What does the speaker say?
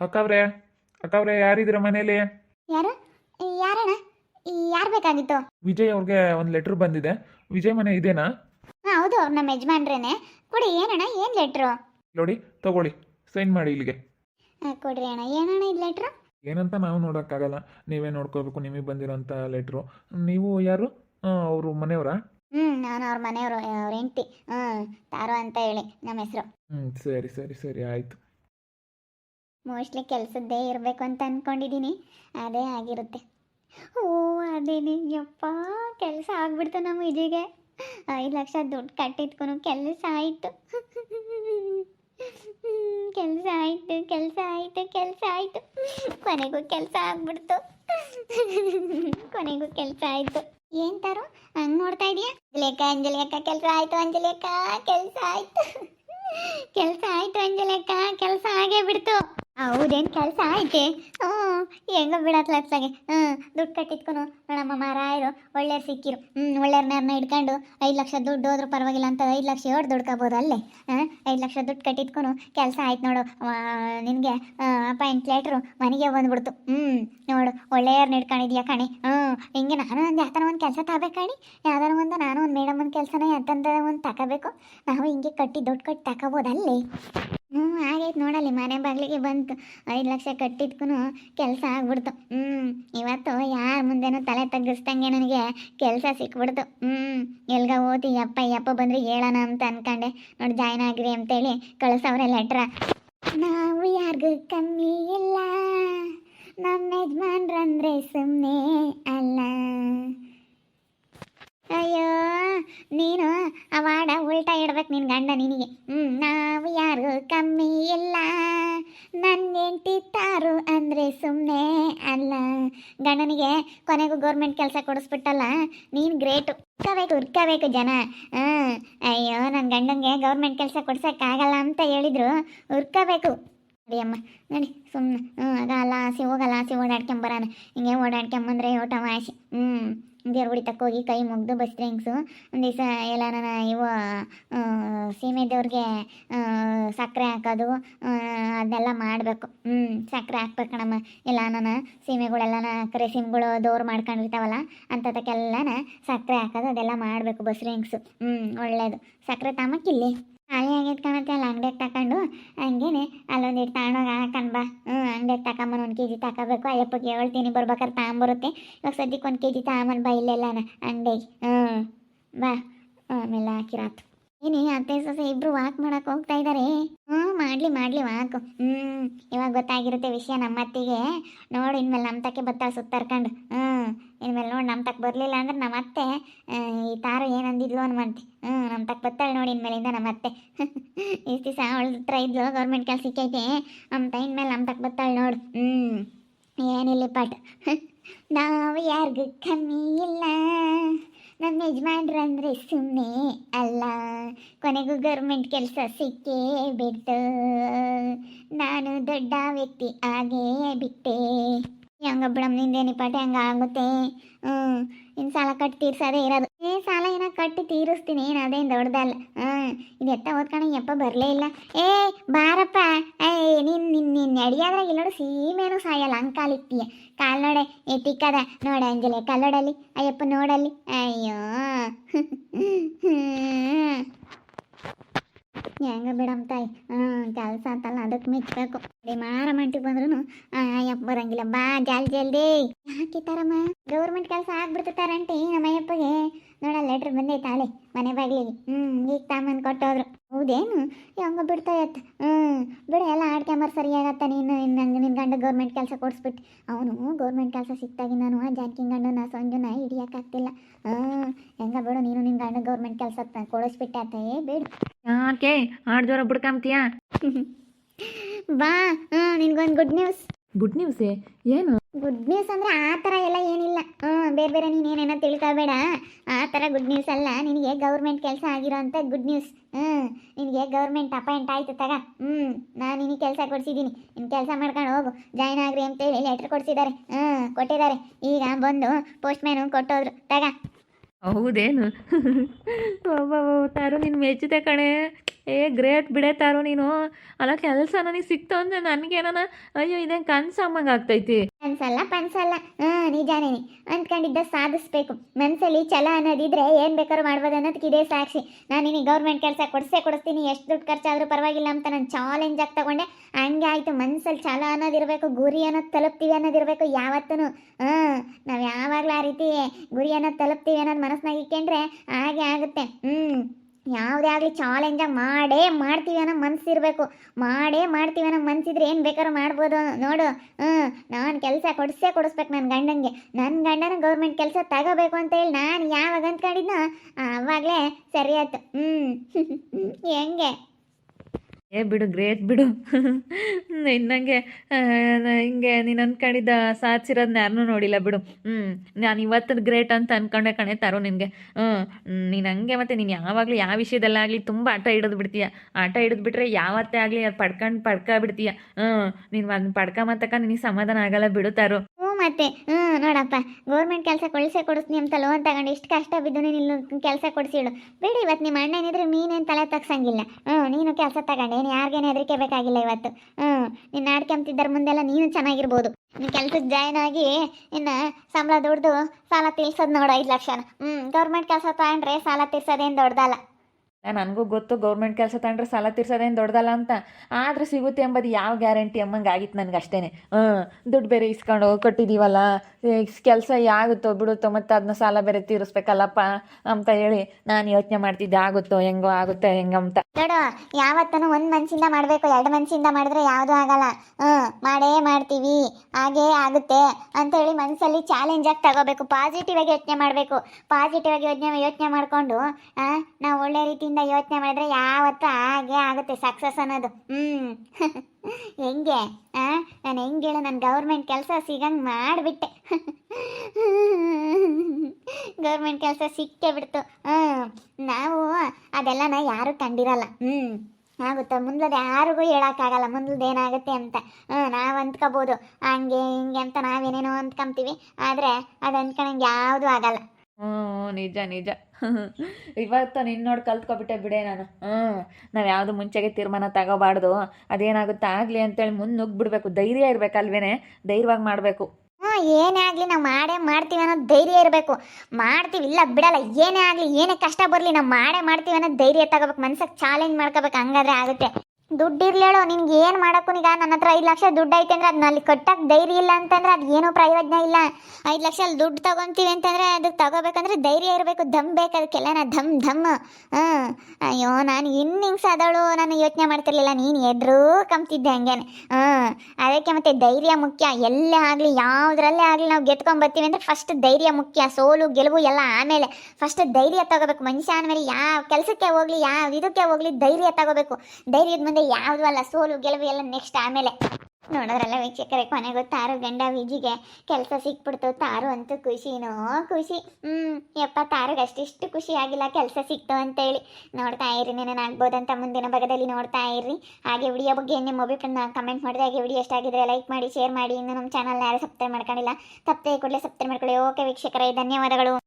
ಅಕ್ಕವ್ರೆ ಅಕ್ಕವ್ರೆ ಯಾರಿದ್ದೀರಾ ಮನೇಲಿ ಯಾರು? ಯಾರಣ್ಣ? ಯಾರು ಬೇಕಾಗಿತ್ತು? ವಿಜಯ್ ಅವ್ರಿಗೆ ಒಂದು ಲೆಟ್ರ್ ಬಂದಿದೆ. ವಿಜಯ್ ಮನೆ ಇದೇನಾ? ಹಾಂ ಹೌದು ಅವ್ರು ನಮ್ಮ ಯಜಮಾನ್ರೇನೆ. ಕೊಡಿ ಏನಣ್ಣ ಏನು ಲೆಟ್ರು ನೋಡಿ ತಗೊಳ್ಳಿ ಸೈನ್ ಮಾಡಿ ಇಲ್ಲಿಗೆ. ಕೊಡ್ರಿ ಅಣ್ಣ. ಏನಣ್ಣ ಇದು ಲೆಟ್ರು ಏನಂತ ನಾವು ನೋಡೋಕ್ಕಾಗಲ್ಲ. ನೀವೇ ನೋಡ್ಕೋಬೇಕು ನಿಮಗೆ ಬಂದಿರೋಂಥ ಲೆಟ್ರು ನೀವು ಯಾರು? ಅವರು ಮನೆಯವರ? ಹ್ಞೂ ನಾನು ಅವ್ರ ಮನೆಯವರು ಅವ್ರ ಹೆಂಡತಿ. ಹ್ಞೂ ತಾರು ಅಂತ ಹೇಳಿ ನಮ್ಮ ಹೆಸರು. ಹ್ಞೂ ಸರಿ ಸರಿ ಸರಿ ಆಯಿತು. ಮೋಸ್ಟ್ಲಿ ಕೆಲಸದ್ದೇ ಇರಬೇಕು ಅಂತ ಅಂದ್ಕೊಂಡಿದ್ದೀನಿ ಅದೇ ಆಗಿರುತ್ತೆ. ಓ ಅದೇನೆ ಯಪ್ಪ ಕೆಲಸ ಆಗ್ಬಿಡ್ತು ನಮ್ಮ ಇದಿಗೆ ಐದು ಲಕ್ಷ ದುಡ್ಡು ಕಟ್ಟಿದ್ಕೊನು ಕೆಲಸ ಆಯಿತು. ಕೆಲಸ ಆಯಿತು ಕೆಲಸ ಆಯಿತು ಕೆಲಸ ಆಯಿತು. ಕೊನೆಗೂ ಕೆಲಸ ಆಗ್ಬಿಡ್ತು. ಕೊನೆಗೂ ಕೆಲಸ ಆಯಿತು. ಏನ್ ತಾರು, ಹಂಗೆ ನೋಡ್ತಾ ಇದೀಯಾ? ಅಂಜಲಿಯಕ್ಕ ಅಂಜಲಿಯಕ್ಕ ಕೆಲಸ ಆಯಿತು ಅಂಜಲಿಯಕ್ಕ ಕೆಲಸ ಆಯಿತು. ಕೆಲಸ ಆಯಿತು ಅಂಜಲಿಯಕ್ಕ ಕೆಲಸ ಆಗೇ ಬಿಡ್ತು. ಹೌದೇನು ಕೆಲಸ ಐತೆ ಹ್ಞೂ ಹೆಂಗೋ ಬಿಡತ್ಲಾಗ್ಸಾಗೆ ಹ್ಞೂ ದುಡ್ಡು ಕಟ್ಟಿದ್ಕೊನು ನಮ್ಮ ಮಾರಾಯರು ಒಳ್ಳೆಯವ್ರು ಸಿಕ್ಕಿರು. ಹ್ಞೂ ಒಳ್ಳೆಯವ್ರನ್ನ ಹಿಡ್ಕೊಂಡು ಐದು ಲಕ್ಷ ದುಡ್ಡು ಹೋದ್ರೂ ಪರವಾಗಿಲ್ಲ ಅಂತ ಐದು ಲಕ್ಷ ಏಳು ದುಡ್ಕೋಬೋದು ಅಲ್ಲೇ. ಹಾಂ ಐದು ಲಕ್ಷ ದುಡ್ಡು ಕಟ್ಟಿದ್ಕೊನು ಕೆಲಸ ಆಯ್ತು ನೋಡು. ನಿನಗೆ ಅಪಾಯಿಂಟ್ ಲೆಟ್ರು ಮನೆಗೆ ಬಂದ್ಬಿಡ್ತು. ಹ್ಞೂ ನೋಡು ಒಳ್ಳೆಯವ್ರನ್ನ ಹಿಡ್ಕೊಂಡಿದ್ಯಾ ಕಣಿ? ಹ್ಞೂ ಹಿಂಗೆ ನಾನು ಒಂದು ಯಾತನ ಒಂದು ಕೆಲಸ ಕಣಿ? ಯಾವ್ದಾರ ಒಂದು ನಾನು ಒಂದು ಮೇಡಮ್ ಒಂದು ಕೆಲಸನ ಯಾತಂದ್ರೆ ಒಂದು ತಗೋಬೇಕು ನಾವು ಹಿಂಗೆ ಕಟ್ಟಿ ದುಡ್ಡು ಕಟ್ಟಿ ತಗೋಬೋದು ಅಲ್ಲೇ ಹ್ಞೂ, ಆಗೈತೆ ನೋಡಲ್ಲಿ. ಮನೆ ಬಾಗಿಲಿಗೆ ಬಂತು. ಐದು ಲಕ್ಷ ಕಟ್ಟಿದ್ಕೂ ಕೆಲಸ ಆಗ್ಬಿಡ್ತು. ಹ್ಞೂ, ಇವತ್ತು ಯಾರ ಮುಂದೆನೂ ತಲೆ ತಗ್ಗಿಸ್ದಂಗೆ ನನಗೆ ಕೆಲಸ ಸಿಕ್ಬಿಡ್ತು. ಹ್ಞೂ, ಎಲ್ಗ ಓದಿ ಯಪ್ಪ ಯಪ್ಪ ಬಂದರೆ ಹೇಳೋಣ ಅಂತ ಅನ್ಕೊಂಡೆ. ನೋಡಿ ಜಾಯ್ನ್ ಆಗ್ರಿ ಅಂತೇಳಿ ಕಳಿಸವ್ರೆ ಲೆಟ್ರ ನಾವು ಯಾರಿಗೂ ಕಮ್ಮಿ ಇಲ್ಲ. ನಮ್ಮ ಯಜಮಾನ್ರಂದ್ರೆ ಸುಮ್ಮನೆ ಅಲ್ಲ. ಅಯ್ಯೋ, ನೀನು ಅವಾಡ ನಿನ್ನ ಗಂಡ ನಿನಗೆ. ನಾವು ಯಾರು ಕಮ್ಮಿ ಇಲ್ಲ. ನನ್ನ ತಾರು ಅಂದರೆ ಸುಮ್ಮನೆ ಅಲ್ಲ. ಗಂಡನಿಗೆ ಕೊನೆಗೂ ಗೌರ್ಮೆಂಟ್ ಕೆಲಸ ಕೊಡಿಸ್ಬಿಟ್ಟಲ್ಲ. ನೀನು ಗ್ರೇಟು ಉರ್ಕಬೇಕು ಉರ್ಕಬೇಕು ಜನ. ಹಾಂ, ಅಯ್ಯೋ ನನ್ನ ಗಂಡನಿಗೆ ಗೌರ್ಮೆಂಟ್ ಕೆಲಸ ಕೊಡ್ಸೋಕ್ಕಾಗಲ್ಲ ಅಂತ ಹೇಳಿದ್ರು. ಉರ್ಕಬೇಕು ನೋಡಿ ಅಮ್ಮ, ನೋಡಿ ಸುಮ್ಮನೆ ಹ್ಞೂ ಅಲ್ಲ ಆಸೆ ಹೋಗಲ್ಲ ಆಸೆ ಓಡಾಡ್ಕೊಂಬರಾನ ಹಿಂಗೆ ಓಡಾಡ್ಕೊಂಬಂದ್ರೆ ಊಟ ಮಾಸಿ ಹ್ಞೂ ದೇವ್ರ ಗುಡಿ ತಕ್ಕೋಗಿ ಕೈ ಮುಗ್ದು ಬಸ್ ಒಂದು ದಿವಸ ಎಲ್ಲ ನಾನು ಇವು ಸೀಮೆ ದೇವ್ರಿಗೆ ಸಕ್ಕರೆ ಹಾಕೋದು ಅದನ್ನೆಲ್ಲ ಮಾಡಬೇಕು. ಹ್ಞೂ ಸಕ್ಕರೆ ಹಾಕ್ಬೇಕು ಎಲ್ಲ ನಾನು ಸೀಮೆಗಳೆಲ್ಲ ಕರೆಸಿಮ್ಗಳು ದೋರ್ ಮಾಡ್ಕೊಂಡಿರ್ತಾವಲ್ಲ ಅಂಥದಕ್ಕೆಲ್ಲನ ಸಕ್ಕರೆ ಹಾಕೋದು ಅದೆಲ್ಲ ಮಾಡಬೇಕು ಬಸ್ ಡ್ರಿಂಕ್ಸು ಹ್ಞೂ ಒಳ್ಳೇದು. ಸಕ್ಕರೆ ತಾಮಕ್ಕಿಲ್ಲಿ. ಖಾಲಿ ಆಗೈತೆ ಕಾಣುತ್ತೆ ಅಲ್ಲ ಅಂಗಡಿಗೆ ತಗೊಂಡು ಅಯ್ಯಪ್ಪಗೆ ಹೇಳ್ತೀನಿ, ಬರ್ಬೇಕಾದ್ರೆ ತಾಂಬರುತ್ತೆ ಇವಾಗ ಸದ್ಯಕ್ಕೆ ಒಂದು ಕೆ ಜಿ ತಾಮನ್ ಬಾ ಇಲ್ಲೆಲ್ಲನ ಅಂಗಡಿಗೆ. ಹ್ಞೂ ಬಾ. ಆಮೇಲೆ ಹಾಕಿರಾತು ಏನೇ, ಅತ್ತೆ, ಸೊಸೆ ಇಬ್ರು ವಾಕ್ ಮಾಡಕ್ ಹೋಗ್ತಾ ಇದಾರೆ. ಹ್ಞೂ ಮಾಡ್ಲಿ ಮಾಡ್ಲಿ ವಾಕು ಹ್ಞೂ ಇವಾಗ ಗೊತ್ತಾಗಿರುತ್ತೆ ವಿಷಯ ನಮ್ಮತ್ತಿಗೆ. ನೋಡಿ, ಇನ್ಮೇಲೆ ನಮ್ಮ ತಕ್ಕೆ ಬತ್ತಾಳ ಸುತ್ತರ್ಕಂಡು ಹ್ಞೂ ಇನ್ಮೇಲೆ ನೋಡಿ ನಮ್ಮ ತಕ್ಕ ಬರಲಿಲ್ಲ ಅಂದ್ರೆ ನಮ್ಮ ಅತ್ತೆ ಈ ತಾರ ಏನಂದಿದ್ಲು ಅನ್ವಂತೆ ಹ್ಞೂ ನಮ್ಮ ತಕ್ಕ ಬತ್ತಾಳೆ ನೋಡಿ ಇನ್ಮೇಲಿಂದ ನಮ್ಮ ಅತ್ತೆ. ಇಷ್ಟು ದಿವಸ ಅವಳ ಹತ್ರ ಇದ್ಲು ಗೌರ್ಮೆಂಟ್ ಕೆಲಸ ಸಿಕ್ಕೈತೆ ನಮ್ಮ ಇನ್ಮೇಲೆ ಮೇಲೆ ನಮ್ಮ ತಕ್ಕ ಬತ್ತಾಳೆ ನೋಡು. ಹ್ಞೂ ಏನಿಲ್ಲ ಪಾಠ ನಾವು ಯಾರಿಗೂ ಕಮ್ಮಿ ಇಲ್ಲ. ನಮ್ಮ ಯಜಮಾನ್ರು ಅಂದರೆ ಸುಮ್ಮನೆ ಅಲ್ಲ. ಕೊನೆಗೂ ಗೌರ್ಮೆಂಟ್ ಕೆಲಸ ಸಿಕ್ಕೇ ಬಿಡ್ತು. ನಾನು ದೊಡ್ಡ ವ್ಯಕ್ತಿ ಆಗೇ ಬಿಟ್ಟೆ. ಹೆಂಗ ಬಿಡಮ್ ನಿಂದೇನಿ ಪಾಟಿ ಹಂಗ ಆಗುತ್ತೆ. ಹ್ಞೂ ಇನ್ನು ಸಾಲ ಕಟ್ಟಿ ತೀರ್ಸೋದೇ ಇರೋದು. ಏ, ಸಾಲ ಏನ ಕಟ್ಟಿ ತೀರಿಸ್ತೀನಿ, ಏನು ಅದೇನು ದೊಡ್ಡದಲ್ಲ. ಹ್ಞೂ ಇದು ಎತ್ತ ಓದ್ಕೊಂಡು ಯಪ್ಪ ಬರಲೇ ಇಲ್ಲ. ಏ, ಬಾರಪ್ಪ. ಏ, ನಿನ್ ನಿನ್ ನಿನ್ನ ಅಡಿಯಾದ್ರಾಗ ಇಲ್ಲ ನೋಡು ಸೀಮೇನು ಸಾಯಲ್ಲ, ಹಂಗೆ ಕಾಲಿತ್ತೀಯ ಕಾಲ್ ನೋಡೆ, ಏ, ತಿಕ್ಕದ. ನೋಡ ಅಂಜಲಿ ಕಲ್ಲೋಡಲ್ಲಿ ಅಯ್ಯಪ್ಪ, ನೋಡಲ್ಲಿ. ಅಯ್ಯೋ. ಹೆಂಗ ಬಿಡಮ್ ತಾಯಿ? ಕೆಲಸ ಅಂತಲ್ಲ ಅದಕ್ಕೆ ಮೆಚ್ಚಬೇಕು ಮಾರ ಮಂಟಿಗೆ ಬಂದ್ರು ಅಯ್ಯಪ್ಪ ಬರಂಗಿಲ್ಲ. ಬಾ, ಜಲ್ದಿ ಜಲ್ದಿ. ಹಾಕಿತಾರಮ್ಮ ಗೌರ್ಮೆಂಟ್ ಕೆಲಸ ಆಗ್ಬಿಡ್ತಾರಂಟಿ ನಮ್ಮ ಅಯ್ಯಪ್ಪಗೆ ನೋಡ ಲೆಟ್ರ್ ಬಂದೈತೆ ಅಲೆ ಮನೆ ಬಾಗಿಲಿಗೆ. ಹ್ಞೂ ಈಗ ತಾಮನ್ ಕೊಟ್ಟೋದ್ರು. ಹೌದೇನು? ಹೆಂಗ ಬಿಡ್ತಾ ಇತ್ತು. ಹ್ಞೂ ಬಿಡು, ಎಲ್ಲ ಆಡ್ಕೊಂಬರ್ ಸರಿಯಾಗತ್ತ ನೀನು ನಂಗೆ ನಿನ್ನ ಗಂಡ ಗೌರ್ಮೆಂಟ್ ಕೆಲಸ ಕೊಡಿಸ್ಬಿಟ್ಟು ಅವನು ಗೌರ್ಮೆಂಟ್ ಕೆಲಸ ಸಿಕ್ತಾಗಿ ನಾನು, ಆ ಜಾನಕಿ ಗಂಡನ ಸಂಜುನ ಹಿಡಿಯೋಕ್ಕಾಗ್ತಿಲ್ಲ. ಹ್ಞೂ ಹೆಂಗ ಬಿಡು, ನೀನು ನಿನ್ನ ಗಂಡ ಗೌರ್ಮೆಂಟ್ ಕೆಲಸ ಕೊಡಿಸ್ಬಿಟ್ಟೆ ಏ, ಬಿಡು. ಯಾಕೆ? ಹಾಡು ಜೋರ ಬಿಡ್ಕಂತೀಯ ಬಾ ನಿನ್ಗೊಂದು ಗುಡ್ ನ್ಯೂಸ್ ಗುಡ್ ನ್ಯೂಸೇ ಏನು? ಗುಡ್ ನ್ಯೂಸ್ ಅಂದ್ರೆ ಆ ತರ ಎಲ್ಲ ಏನಿಲ್ಲ. ಹ್ಞೂ ಬೇರೆ ಬೇರೆ ನೀನೇನೇನೋ ತಿಳ್ಕೊಬೇಡ. ಆ ತರ ಗುಡ್ ನ್ಯೂಸ್ ಅಲ್ಲ. ನಿನಗೆ ಗೌರ್ಮೆಂಟ್ ಕೆಲಸ ಆಗಿರೋ ಅಂತ ಗುಡ್ ನ್ಯೂಸ್ ಹ್ಞೂ ನಿನಗೆ ಗೌರ್ಮೆಂಟ್ ಅಪಾಯಿಂಟ್ ಆಯ್ತು ತಗ. ಹ್ಞೂ ನಾನು ನಿನಗೆ ಕೆಲಸ ಕೊಡಿಸಿದ್ದೀನಿ ನಿನ್ ಕೆಲಸ ಮಾಡ್ಕೊಂಡು ಹೋಗು. ಜಾಯ್ನ್ ಆಗ್ರಿ ಅಂತೇಳಿ ಲೆಟರ್ ಕೊಡಿಸಿದ್ದಾರೆ. ಹ್ಮ್ ಕೊಟ್ಟಿದ್ದಾರೆ. ಈಗ ಬಂದು ಪೋಸ್ಟ್ ಮ್ಯಾನು ಕೊಟ್ಟೋದ್ರು. ತಗ. ಹೌದೇನು? ತಾರು ನಿನ್ನ ಮೆಚ್ಚಿದೆ ಕಣೆ. ಏ, ಗ್ರೇಟ್ ಬಿಡೆ ತಾರು ನೀನು. ಅಲ್ಲ ಕೆಲಸ ನನಗೆ ಸಿಕ್ತು ನನ್ಗೆ ನನಗೇನ ಅಯ್ಯೋ, ಇದೇನು ಕನ್ಸಮ್ಮಂಗೆ ಆಗ್ತೈತಿ. ಅನ್ಸಲ್ಲ ಪನ್ಸಲ್ಲ. ಹಾ, ನಿಜಾನೇ ಅಂದ್ಕೊಂಡಿದ್ದ ಸಾಧಿಸ್ಬೇಕು. ಮನ್ಸಲ್ಲಿ ಛಲ ಅನ್ನೋದಿದ್ರೆ ಏನ್ ಬೇಕಾದ್ರೂ ಮಾಡ್ಬೋದು ಅನ್ನೋದಕ್ಕೆ ಇದೇ ಸಾಕ್ಷಿ. ನಾನು ನಿನಗೆ ಗೌರ್ಮೆಂಟ್ ಕೆಲಸ ಕೊಡಿಸೇ ಕೊಡಿಸ್ತೀನಿ. ಎಷ್ಟು ದುಡ್ಡು ಖರ್ಚಾದ್ರೂ ಪರವಾಗಿಲ್ಲ ಅಂತ ನಾನು ಚಾಲೆಂಜ್ ಆಗಿ ತಗೊಂಡೆ. ಹಂಗೆ ಆಯ್ತು. ಮನ್ಸಲ್ಲಿ ಛಲ ಅನ್ನೋದಿರಬೇಕು, ಗುರಿ ಅನ್ನೋದು ತಲುಪ್ತೀವಿ ಅನ್ನೋದಿರ್ಬೇಕು ಯಾವತ್ತೂ ಹಾ, ನಾವು ಯಾವಾಗಲೂ ಆ ರೀತಿ ಗುರಿ ಅನ್ನೋದು ತಲುಪ್ತೀವಿ ಅನ್ನೋದು ಮನಸ್ಸಿನಾಗ ಇಟ್ಕೊಂಡ್ರೆ ಹಾಗೆ ಆಗುತ್ತೆ. ಹ್ಮ್. ಯಾವುದೇ ಆಗಲಿ ಚಾಲೆಂಜಾಗಿ ಮಾಡೇ ಮಾಡ್ತೀವಿ ಅನ್ನೋ ಮನಸ್ಸಿರಬೇಕು ಮಾಡೇ ಮಾಡ್ತೀವಿ ಅನ್ನೋ ಮನಸ್ಸಿದ್ರೆ ಏನು ಬೇಕಾದ್ರೂ ಮಾಡ್ಬೋದು. ನೋಡು ಹ್ಞೂ ನಾನು ಕೆಲಸ ಕೊಡಿಸೇ ಕೊಡಿಸ್ಬೇಕು ನನ್ನ ಗಂಡನಿಗೆ. ನನ್ನ ಗಂಡನ ಗೌರ್ಮೆಂಟ್ ಕೆಲಸ ತಗೋಬೇಕು ಅಂತ ಹೇಳಿ ನಾನು ಯಾವಾಗ ಅಂದ್ಕೊಂಡಿದ್ನೋ ಆವಾಗಲೇ ಸರಿ ಆಯ್ತು. ಹ್ಞೂ ಹೆಂಗೆ? ಏ ಬಿಡು, ಗ್ರೇಟ್ ಬಿಡು. ಇನ್ನಂಗೆ ಹಿಂಗೆ ನೀನು ಅನ್ಕೊಂಡಿದ್ದ ಸಾಧಿಸಿರೋದನ್ನ ಯಾರನ್ನೂ ನೋಡಿಲ್ಲ ಬಿಡು. ಹ್ಞೂ ನಾನು ಇವತ್ತು ಗ್ರೇಟ್ ಅಂತ ಅನ್ಕೊಂಡೆ ಕಣೆ ತರೋ ನಿನಗೆ. ಹ್ಞೂ ನೀನು ಹಂಗೆ ಮತ್ತು ನೀನು ಯಾವಾಗಲೂ ಯಾವ ವಿಷಯದಲ್ಲಾಗಲಿ ತುಂಬ ಆಟ ಹಿಡಿದು ಬಿಡ್ತೀಯ. ಆಟ ಹಿಡಿದು ಬಿಟ್ರೆ ಯಾವತ್ತೇ ಆಗಲಿ ಅದು ಪಡ್ಕೊಂಡು ಪಡ್ಕ ಬಿಡ್ತೀಯ. ಹ್ಞೂ ನೀನು ಅದನ್ನ ಪಡ್ಕೊಂಬತ್ತಕ ನಿನಗೆ ಸಮಾಧಾನ ಆಗಲ್ಲ ಬಿಡು ತಾರು. ಮತ್ತೆ ಹ್ಞೂ ನೋಡಪ್ಪ ಗೌರ್ಮೆಂಟ್ ಕೆಲಸ ಕೊಡಿಸೇ ಕೊಡಿಸ್ತೀನಿ ಅಂತ ಲೋನ್ ತಗೊಂಡು ಇಷ್ಟು ಕಷ್ಟ ಬಿದ್ದು ನೀನು ಕೆಲಸ ಕೊಡಿಸಿಳು ಬಿಡಿ ಇವತ್ತು ನಿಮ್ಮ ಅಣ್ಣ ಏನಿದ್ರೆ ನೀನೇನು ತಲೆ ತಗ್ಸಂಗಿಲ್ಲ. ಹ್ಞೂ ನೀನು ಕೆಲಸ ತಗೊಂಡು, ಏನು ಯಾರಿಗೇನು ಹೆದರಿಕೆ ಬೇಕಾಗಿಲ್ಲ ಇವತ್ತು. ಹ್ಞೂ ನೀನು ಆಡ್ಕೊಂತಿದ್ದರ ಮುಂದೆಲ್ಲ ನೀನು ಚೆನ್ನಾಗಿರ್ಬೋದು. ನೀನು ಕೆಲ್ಸಕ್ಕೆ ಜಾಯ್ನ್ ಆಗಿ ಇನ್ನ ಸಂಬಳ ದುಡ್ದು ಸಾಲ ತೀರ್ಸೋದು ನೋಡು ಐದು ಲಕ್ಷನ. ಹ್ಞೂ ಗೌರ್ಮೆಂಟ್ ಕೆಲಸ ತಗೊಂಡ್ರೆ ಸಾಲ ತೀರ್ಸೋದೇನು ದೊಡ್ಡದಲ್ಲ. ನನಗೂ ಗೊತ್ತು ಗೌರ್ಮೆಂಟ್ ಕೆಲಸ ತಗೊಂಡ್ರೆ ಸಾಲ ತೀರ್ಸೋದೇನು ದೊಡ್ಡದಲ್ಲ ಅಂತ. ಆದರೆ ಸಿಗುತ್ತೆ ಎಂಬುದು ಯಾವ ಗ್ಯಾರಂಟಿ ಅಮ್ಮಂಗೆ ಆಗಿತ್ತು ನನಗೆ ಅಷ್ಟೇ ಹಾಂ ದುಡ್ಡು ಬೇರೆ ಇಸ್ಕೊಂಡು ಕೊಟ್ಟಿದ್ದೀವಲ್ಲ ಕೆಲಸ ಆಗುತ್ತೋ ಬಿಡುತ್ತೋ ಮತ್ತು ಅದನ್ನ ಸಾಲ ಬೇರೆ ತೀರಿಸ್ಬೇಕಲ್ಲಪ್ಪ ಅಂತ ಹೇಳಿ ನಾನು ಯೋಚನೆ ಮಾಡ್ತಿದ್ದೆ, ಆಗುತ್ತೋ, ಹೆಂಗೋ ಆಗುತ್ತೋ ಹೆಂಗಂತ ನೋಡು, ಯಾವತ್ತನೂ ಒಂದು ಮನಸ್ಸಿಂದ ಮಾಡಬೇಕು, ಎರಡು ಮನಸ್ಸಿಂದ ಮಾಡಿದ್ರೆ ಯಾವುದೂ ಆಗಲ್ಲ. ಹ್ಞೂ ಮಾಡೇ ಮಾಡ್ತೀವಿ ಹಾಗೇ ಆಗುತ್ತೆ ಅಂತ ಹೇಳಿ ಮನಸ್ಸಲ್ಲಿ ಚಾಲೆಂಜ್ ಆಗಿ ತಗೋಬೇಕು ಪಾಸಿಟಿವ್ ಆಗಿ ಯೋಚನೆ ಮಾಡಬೇಕು. ಪಾಸಿಟಿವ್ ಆಗಿ ಯೋಚನೆ ಯೋಚನೆ ಮಾಡಿಕೊಂಡು ನಾವು ಒಳ್ಳೆ ರೀತಿಯಿಂದ ಯೋಚನೆ ಮಾಡಿದ್ರೆ ಯಾವತ್ತೂ ಹಾಗೆ ಆಗುತ್ತೆ ಸಕ್ಸಸ್ ಅನ್ನೋದು. ಹ್ಞೂ ಹೆಂಗೆ? ನಾನು ಹೆಂಗೆ ಹೇಳು ನನ್ನ ಗೌರ್ಮೆಂಟ್ ಕೆಲಸ ಸಿಗಂಗೆ ಮಾಡಿಬಿಟ್ಟೆ. ಗೌರ್ಮೆಂಟ್ ಕೆಲಸ ಸಿಕ್ಕೇ ಬಿಡ್ತು. ಹ್ಞೂ ನಾವು ಅದೆಲ್ಲನ ಯಾರು ಕಂಡಿರಲ್ಲ. ಹ್ಞೂ ಆಗುತ್ತೆ? ಮುಂದದ ಯಾರಿಗೂ ಹೇಳೋಕ್ಕಾಗಲ್ಲ ಮುಂದದ ಏನಾಗುತ್ತೆ ಅಂತ. ಹ್ಞೂ ನಾವು ಅಂದ್ಕೋಬೋದು ಹಂಗೆ, ಹಿಂಗೆ ಅಂತ ನಾವೇನೇನೋ ಅಂದ್ಕೊಂತೀವಿ ಆದರೆ ಅದು ಅಂದ್ಕೊಂಡಂಗೆ ಯಾವುದೂ ಆಗಲ್ಲ. ಹ್ಞೂ ನಿಜ ನಿಜ. ಇವತ್ತು ನಿನ್ನ ನೋಡಿ ಕಲ್ತ್ಕೊಬಿಟ್ಟೆ ಬಿಡೆ ನಾನು. ಹ್ಞೂ ನಾವು ಯಾವುದು ಮುಂಚೆಗೆ ತೀರ್ಮಾನ ತಗೋಬಾರ್ದು. ಅದೇನಾಗುತ್ತೆ ಆಗಲಿ ಅಂತೇಳಿ ಮುಂದೆ ನುಗ್ಗಿಬಿಡ್ಬೇಕು. ಧೈರ್ಯ ಇರಬೇಕಲ್ವೇನೆ? ಧೈರ್ಯವಾಗಿ ಮಾಡಬೇಕು. ಹ್ಞೂ ಏನೇ ಆಗಲಿ ನಾವು ಮಾಡೇ ಮಾಡ್ತೀವಿ ಅನ್ನೋ ಧೈರ್ಯ ಇರಬೇಕು. ಮಾಡ್ತೀವಿ, ಇಲ್ಲ, ಬಿಡಲ್ಲ. ಏನೇ ಆಗಲಿ, ಏನೇ ಕಷ್ಟ ಬರಲಿ, ನಾವು ಮಾಡೇ ಮಾಡ್ತೀವಿ ಅನ್ನೋ ಧೈರ್ಯ ತಗೋಬೇಕು. ಮನ್ಸಕ್ಕೆ ಚಾಲೆಂಜ್ ಮಾಡ್ಕೋಬೇಕು. ಹಂಗಾದ್ರೆ ಆಗುತ್ತೆ. ದುಡ್ಡು ಇರ್ಲೇಳು ನಿನ್ಗೆ ಏನು ಮಾಡೋಕ್ಕೂ ನೀಗ ನನ್ನ ಹತ್ರ ಐದು ಲಕ್ಷ ದುಡ್ಡು ಐತೆ ಅಂದ್ರೆ ಅದನ್ನ ಅಲ್ಲಿ ಕಟ್ಟಕ್ಕೆ ಧೈರ್ಯ ಇಲ್ಲ ಅಂತಂದ್ರೆ ಅದು ಏನೂ ಪ್ರಯೋಜನ ಇಲ್ಲ. ಐದು ಲಕ್ಷ ಅಲ್ಲಿ ದುಡ್ಡು ತಗೊಂತೀವಿ ಅಂತಂದ್ರೆ ಅದಕ್ಕೆ ತಗೋಬೇಕಂದ್ರೆ ಧೈರ್ಯ ಇರಬೇಕು, ಧಮ್ ಬೇಕು ಅದಕ್ಕೆಲ್ಲ ನಾ ಧಮ್ ಧಮ್. ಹಾಂ. ಅಯ್ಯೋ, ನಾನು ಇನ್ನಿಂಗ್ ಆದಳು ನಾನು ಯೋಚನೆ ಮಾಡ್ತಿರ್ಲಿಲ್ಲ, ನೀನು ಎದ್ರೂ ಕಮ್ತಿದ್ದೆ ಹಂಗೇನೆ. ಹ್ಞೂ ಅದಕ್ಕೆ ಮತ್ತೆ ಧೈರ್ಯ ಮುಖ್ಯ, ಎಲ್ಲೇ ಆಗಲಿ, ಯಾವುದ್ರಲ್ಲೇ ಆಗಲಿ ನಾವು ಗೆದ್ಕೊಂಡ್ ಬರ್ತೀವಿ ಅಂದರೆ ಫಸ್ಟ್ ಧೈರ್ಯ ಮುಖ್ಯ, ಸೋಲು, ಗೆಲುವು ಎಲ್ಲ ಆಮೇಲೆ ಫಸ್ಟ್ ಧೈರ್ಯ ತಗೋಬೇಕು. ಮನುಷ್ಯ ಅಂದಮೇಲೆ ಯಾವ ಕೆಲಸಕ್ಕೆ ಹೋಗಲಿ, ಯಾವ ಇದಕ್ಕೆ ಹೋಗಲಿ ಧೈರ್ಯ ತಗೋಬೇಕು. ಧೈರ್ಯದ ಮುಂದೆ ಯಾವುದು ಅಲ್ಲ, ಸೋಲು, ಗೆಲುವು ಎಲ್ಲ ನೆಕ್ಸ್ಟ್ ಆಮೇಲೆ. ನೋಡೋದ್ರಲ್ಲ ವೀಕ್ಷಕರೇ, ಕೊನೆಗೂ ತಾರು ಗಂಡ ವಿಜಿಗೆ ಕೆಲಸ ಸಿಕ್ಬಿಡ್ತು. ತಾರು ಅಂತೂ ಖುಷಿನೋ ಖುಷಿ. ಹ್ಞೂ ಯಪ್ಪ, ತಾರಿಗೆ ಅಷ್ಟಿಷ್ಟು ಖುಷಿ ಆಗಿಲ್ಲ, ಕೆಲಸ ಸಿಕ್ತು ಅಂತೇಳಿ ನೋಡ್ತಾ ಇರಿ ಅಂತ ಮುಂದಿನ ಭಾಗದಲ್ಲಿ ನೋಡ್ತಾ ಇರ್ರಿ ಹಾಗೆ ವಿಡಿಯೋ ಬಗ್ಗೆ ನಿಮ್ಮ ಅಭಿಪ್ರಾಯ ಕಮೆಂಟ್ ಮಾಡಿದ್ರೆ ಹಾಗೆ ವಿಡಿಯೋ ಎಷ್ಟಾಗಿದ್ರೆ ಲೈಕ್ ಮಾಡಿ ಶೇರ್ ಮಾಡಿ. ಇನ್ನು ನಮ್ಮ ಚಾನಲ್ನ ಯಾರು ಸಬ್ಸ್ಕ್ರೈಬ್ ಮಾಡ್ಕೊಂಡಿಲ್ಲ, ತಪ್ಪದೆ ಕೂಡಲೇ ಸಬ್ಸ್ಕ್ರೈಬ್ ಮಾಡ್ಕೊಳ್ಳಿ. ಓಕೆ ವೀಕ್ಷಕರೇ, ಧನ್ಯವಾದಗಳು.